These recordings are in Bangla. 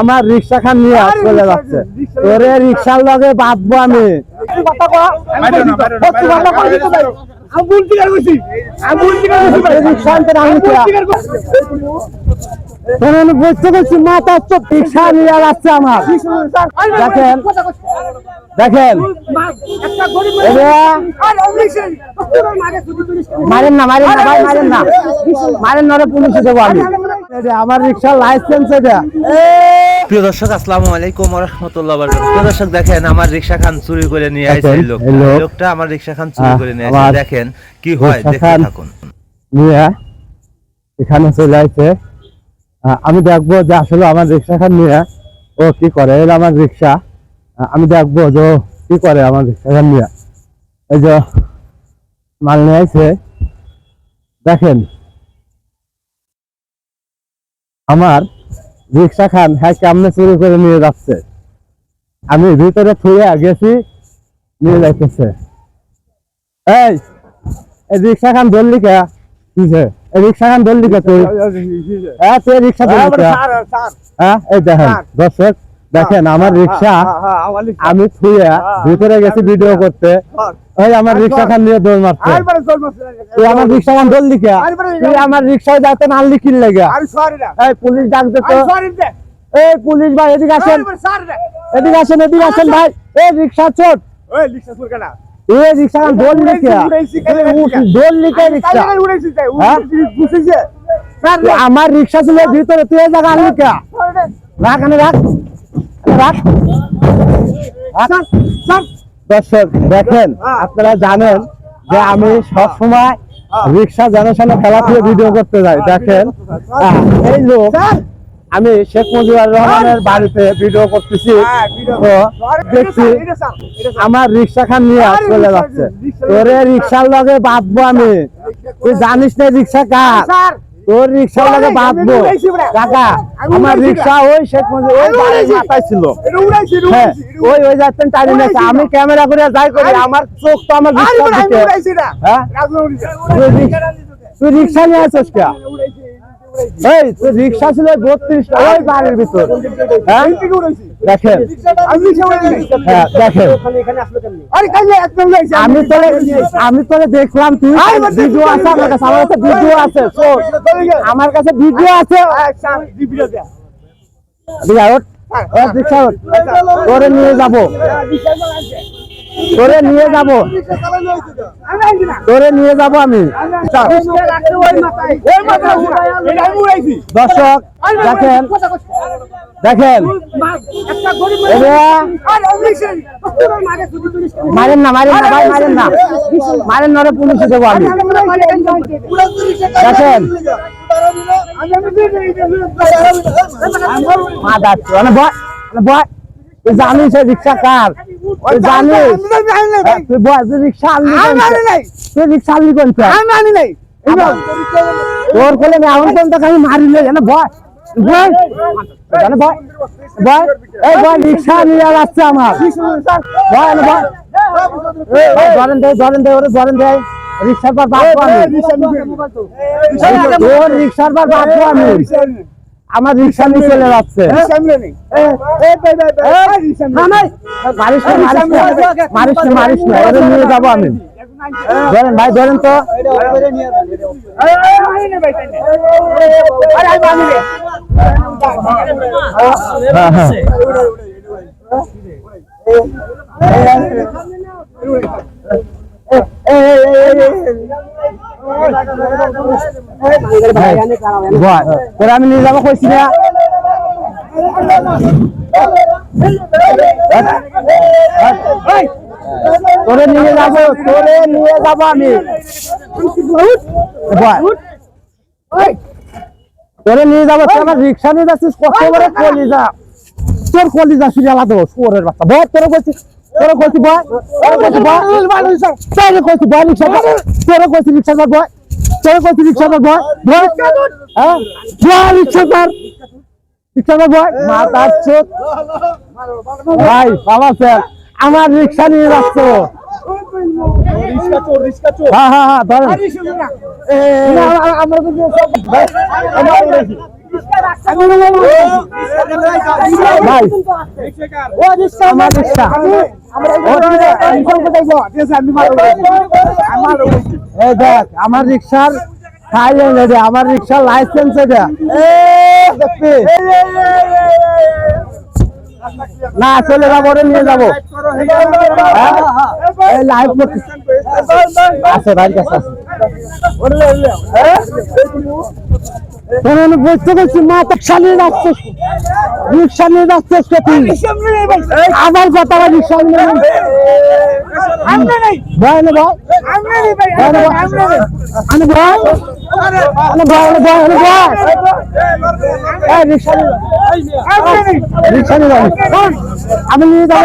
আমার রিক্সা খান নিয়ে চলে যাচ্ছে। তোরে রিক্সার লগে বাঁধবো আমি। দেখেন। দেখেন। মারেন না মারেন না ভাই মারেন না। মারেন না রে পুলিশে দেবো আমি। আমার রিক্সার লাইসেন্স এটা। প্রিয় দর্শক আসসালামু আলাইকুম রহমতুল্লাহ প্রিয় দর্শক দেখেন আমার রিক্সা খান চুরি করে নিয়ে আসছে এই লোক এই লোক। এই লোকটা আমার রিক্সা খান চুরি করে নিয়ে আসছে দেখেন কি হয় দেখতে থাকুন। এখানে চলে আসছে আমি দেখব যে আসলে আমার রিক্সা খান নিয়ে ও কি করে। এটা আমার রিক্সা আমি দেখব যে কি করে আমার রিক্সা খান নিয়ে। এই যে মাল নিয়ে আসছে দেখেন আমার রিক্সা খান হ্যাঁ কেমনে চুরি করে নিয়ে যাচ্ছে। আমি ভিতরে ফুয়ে গেছি নিয়ে যাইতেছে। এই এই রিক্সা খান বললি কে? বুঝে এই রিক্সা খান বললি কে তুই? হ্যাঁ তুই রিক্সা ধরলি হ্যাঁ এই দেখেন দর্শক দেখেন আমার রিক্সা আমি থুয়ে ভিতরে গেছি ভিডিও করতে। ওই আমার রিক্সা খান নিয়ে দৌড় মারছে। তুই আমার রিক্সা খান কে তুই আমার রিক্সায় যাতে নাললি কিল লেগে। এই পুলিশ ডাকতে তো। এই পুলিশ ভাই এদিকে আসেন। এদিকে আসেন এদিকে আসেন ভাই। এই রিক্সা চোট এই রিক্সা খান রিক্সা তুই আমার রিক্সা ছিল ভিতরে তুই জায়গা রাখ রাখ। দর্শক দেখেন আপনারা জানেন যে আমি সব সময় রিক্সা জনসানে খেলা দিয়ে ভিডিও করতে যাই। দেখেন এই লোক আমি শেখ মুজিবুর রহমানের বাড়িতে ভিডিও করতেছি। তো দেখছি আমার রিক্সা খান নিয়ে চলে যাচ্ছে। ওরে রিক্সার লগে বাঁধবো আমি। তুই জানিস না রিক্সা কার? তোর বাঁধবো কাকা আমার রিক্সা ওই শেখ মুজিব ওই মাথায় ছিল। হ্যাঁ ওই ওই যাচ্ছেন নেছে আমি ক্যামেরা করে যাই করি আমার চোখ তো আমার হ্যাঁ? তুই রিক্সা- নিয়ে আসিস কে? এই তুই রিক্সা ছিল বত্রিশ ওই বাড়ির ভিতর। হ্যাঁ? দেখেন। হ্যাঁ আমি তোরে আমি তোরে দেখলাম তুই। ভিডিও আছে আমার কাছে। আমার কাছে ভিডিও আছে। আমার কাছে ভিডিও আছে। রিক্সা ওঠ। তোরে নিয়ে যাব। তোরে নিয়ে যাব। তোরে নিয়ে যাব আমি। দর্শক দেখেন। দেখেন। মারেন না মারেন না ভাই মারেন না। মারেন না পুলিশে দেবো আমি। দেখেন। মা যাচ্ছে মানে বয় মানে বয় তুই জানিস রিক্সা কার তুই তুই রিক্সা আনলি কোনটা? তোর কোলে কোনটা আমি মারি জানো? জানো এই রিক্সা নিয়ে আমার। ধরেন ধরেন ওরে ধরেন রিক্সার পর বাঁধবো আমি। রিক্সার পর বাঁধবো আমি। আমার রিক্সা নিয়ে চলে যাচ্ছে মারিস না মারিস না নিয়ে যাব আমি ধরেন ভাই ধরেন তো হ্যাঁ হ্যাঁ ভয় তোরা আমি নিয়ে যাব কইছি না তোরে নিয়ে যাব তোরে নিয়ে যাব আমি ভয় তোরে নিয়ে যাব তুই আমার রিক্সা নিয়ে যাচ্ছিস কত করে কলিজা তোর কলিজা সিরিয়াল আদো শুয়োরের বাচ্চা ভয় তোরে কইছি তোরে কইছি ভয় তোরে কইছি ভয় তোরে কইছি ভয় রিক্সা তোরে কইছি রিক্সা ধর ভয় রিক্সা হ্যাঁ? ভয় রিক্সা রিক্সা ভয় চোখ ভাই বাবা স্যার আমার রিক্সা নিয়ে যাচ্ছ। হ্যাঁ হ্যাঁ হ্যাঁ ধরেন। আমরা ভাই আমার রিক্সা। এই দেখ আমার রিক্সার এটা আমার রিক্সার লাইসেন্স এটা না চলে যাব নিয়ে যাব। হ্যাঁ? লাইভ আছে ভাই কাছে আছে। বুঝতে পারছি মা রিক্সা নিয়ে রিক্সা কথা রিক্সা নিয়ে ভয় না ভয় ভয় না ভয় আমি ভয় আমি নিয়ে যাব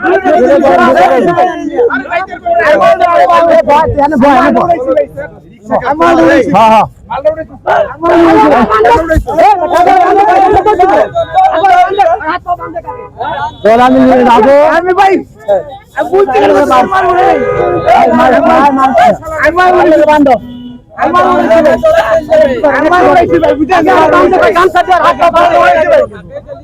ভালো ভালো কইতাছি ভয় ভালো ভালো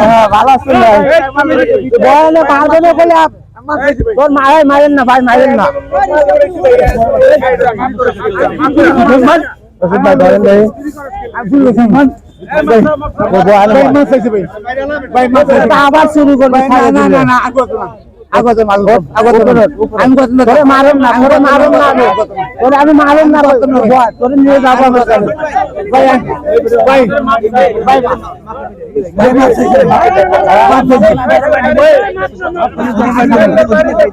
হ্যাঁ, ভালো আছেন ভাই বলে তোর মারে মারেন না ভাই মারেন না ভাই ধরেন ভাই আবার শুরু করবে না না না না আগত আগত আগত কত না তোরে মারুম না আমি আমি মারুম না তোরে নিয়ে যাব আমরা ভাই ভাই ভাই ভাই